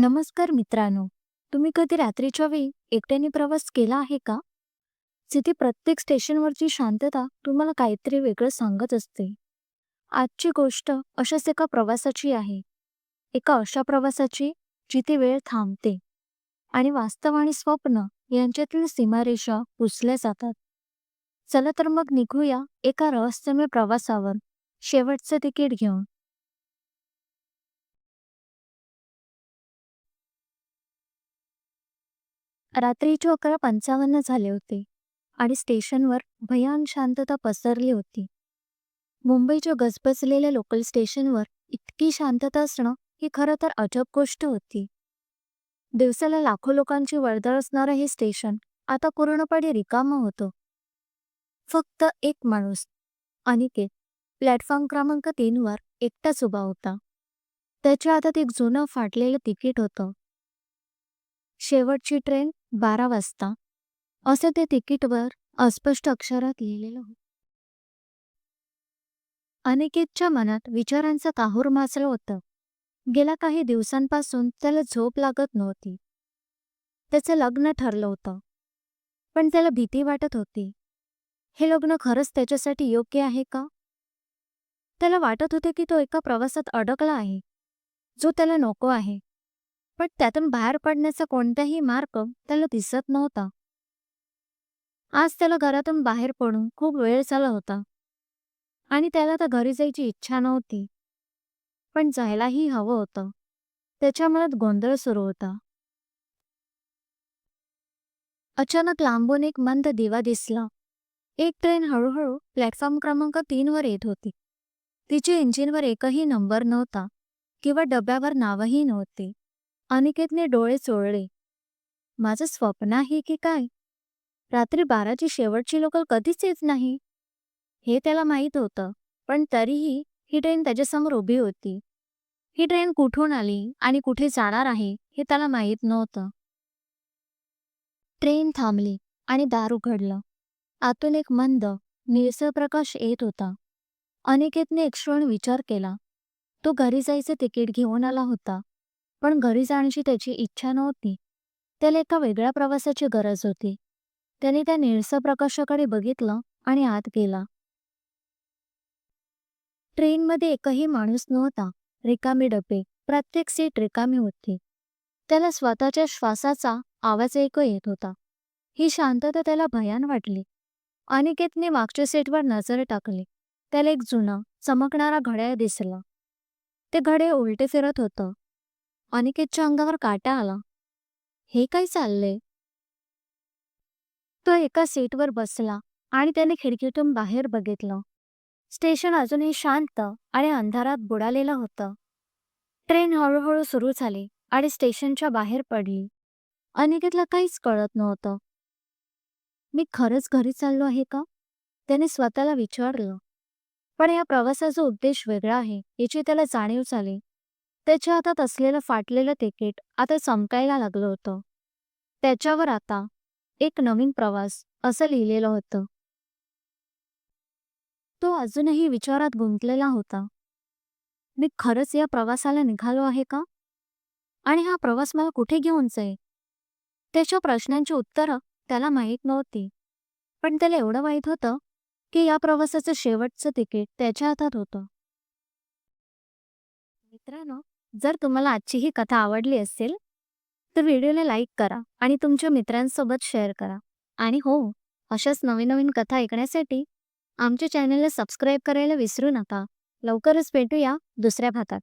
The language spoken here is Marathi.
नमस्कार मित्रांनो. तुम्ही कधी रात्रीच्या वेळी एकट्याने प्रवास केला आहे का? जिथे प्रत्येक स्टेशनवरची शांतता तुम्हाला काहीतरी वेगळं सांगत असते. आजची गोष्ट अशाच एका प्रवासाची आहे. एका अशा प्रवासाची जिथे वेळ थांबते आणि वास्तव आणि स्वप्न यांच्यातील सीमारेषा पुसल्या जातात. चला तर मग निघूया एका रहस्यमय प्रवासावर. शेवटचं तिकीट घेऊन. रात्रीचे अकरा पंचावन्न झाले होते आणि स्टेशनवर भयान शांतता पसरली होती. मुंबईच्या गजबजलेल्या लोकल स्टेशनवर इतकी शांतता असणं ही खरं तर अजब गोष्ट होती. दिवसाला लाखो लोकांची वर्दळ असणारं हे स्टेशन आता पूर्णपणे रिकामं होतं. फक्त एक माणूस अनिकेत प्लॅटफॉर्म क्रमांक तीनवर एकटाच उभा होता. त्याच्या हातात एक जुनं फाटलेलं तिकीट होतं. शेवटची ट्रेन बारा वाजता. असं ते तिकीटवर अस्पष्ट अक्षरात लिहिलेलं होतं. अनिकेतच्या मनात विचारांचं काहूर माजलं होतं. गेल्या काही दिवसांपासून त्याला झोप लागत नव्हती. त्याचं लग्न ठरलं होतं. पण त्याला भीती वाटत होती. हे लग्न खरंच त्याच्यासाठी योग्य आहे का? त्याला वाटत होते की तो एका प्रवासात अडकला आहे. जो त्याला नको आहे. पण त्यातून बाहेर पडण्याचा कोणताही मार्ग त्याला दिसत नव्हता. आज त्याला घरातून बाहेर पडून खूप वेळ झाला होता. आणि त्याला तर घरी जायची इच्छा नव्हती. पण जायलाही हवं होतं. त्याच्या मनात गोंधळ सुरू होता. अचानक लांबून एक मंद दिवा दिसला. एक ट्रेन हळूहळू प्लॅटफॉर्म क्रमांक तीनवर येत होती. तिच्या इंजिनवर एकही नंबर नव्हता किंवा डब्यावर नावही नव्हते. अनिकेतने डोळे चोळले. माझं स्वप्न आहे की काय? रात्री बाराची शेवटची लोकल कधीच येत नाही. हे त्याला माहीत होतं पण तरीही ही ट्रेन त्याच्यासमोर उभी होती. ही ट्रेन कुठून आली आणि कुठे जाणार आहे हे त्याला माहीत नव्हतं. ट्रेन थांबली आणि दार उघडलं. आतून एक मंद निळसर प्रकाश येत होता. अनिकेतने एक क्षण विचार केला. तो घरी जायचं तिकीट घेऊन आला होता. पण घरी जाण्याची त्याची इच्छा नव्हती. त्याला एका वेगळ्या प्रवासाची गरज होती. त्याने त्या निळस प्रकाशाकडे बघितलं आणि आत गेला. ट्रेनमध्ये एकही माणूस नव्हता. रिकामी डबे. प्रत्येक सीट रिकामी होती. त्याला स्वतःच्या श्वासाचा आवाज ऐकू येत होता ही शांतता त्याला भयान वाटली. अनिकेतने मागच्या सीटवर नजर टाकली. त्याला एक जुना चमकणारा घड्याळ दिसला. ते घडे उलटे फिरत होतं. अनिकेतच्या अंगावर काटा आला. हे काय चाललंय? तो एका सीटवर बसला आणि त्याने खिडकीतून बाहेर बघितलं. स्टेशन अजूनही शांत आणि अंधारात बुडालेलं होतं. ट्रेन हळूहळू सुरू झाली आणि स्टेशनच्या बाहेर पडली. अनिकेतला काहीच कळत नव्हतं. मी खरंच घरी चाललो आहे का? त्याने स्वतःला विचारलं. पण या प्रवासाचा उद्देश वेगळा आहे याची त्याला जाणीव झाली. त्याच्या हातात असलेलं फाटलेलं तिकीट आता चमकायला लागलं होतं. त्याच्यावर आता एक नवीन प्रवास असं लिहिलेलं होतं. तो अजूनही विचारात गुंतलेला होता. मी खरंच या प्रवासाला निघालो आहे का? आणि हा प्रवास मला कुठे घेऊन जाईल? त्याच्या प्रश्नांची उत्तरं त्याला माहीत नव्हती. पण त्याला एवढं माहीत होतं की या प्रवासाचं शेवटचं तिकीट त्याच्या हातात होतं. मित्रांनो जर तुम्हाला आजची ही कथा आवडली असेल तर व्हिडिओला लाईक करा आणि तुमच्या मित्रांसोबत शेअर करा. आणि हो अशाच नवीन नवीन कथा ऐकण्यासाठी आमच्या चॅनलला सबस्क्राईब करायला विसरू नका. लवकरच भेटूया दुसऱ्या भागात.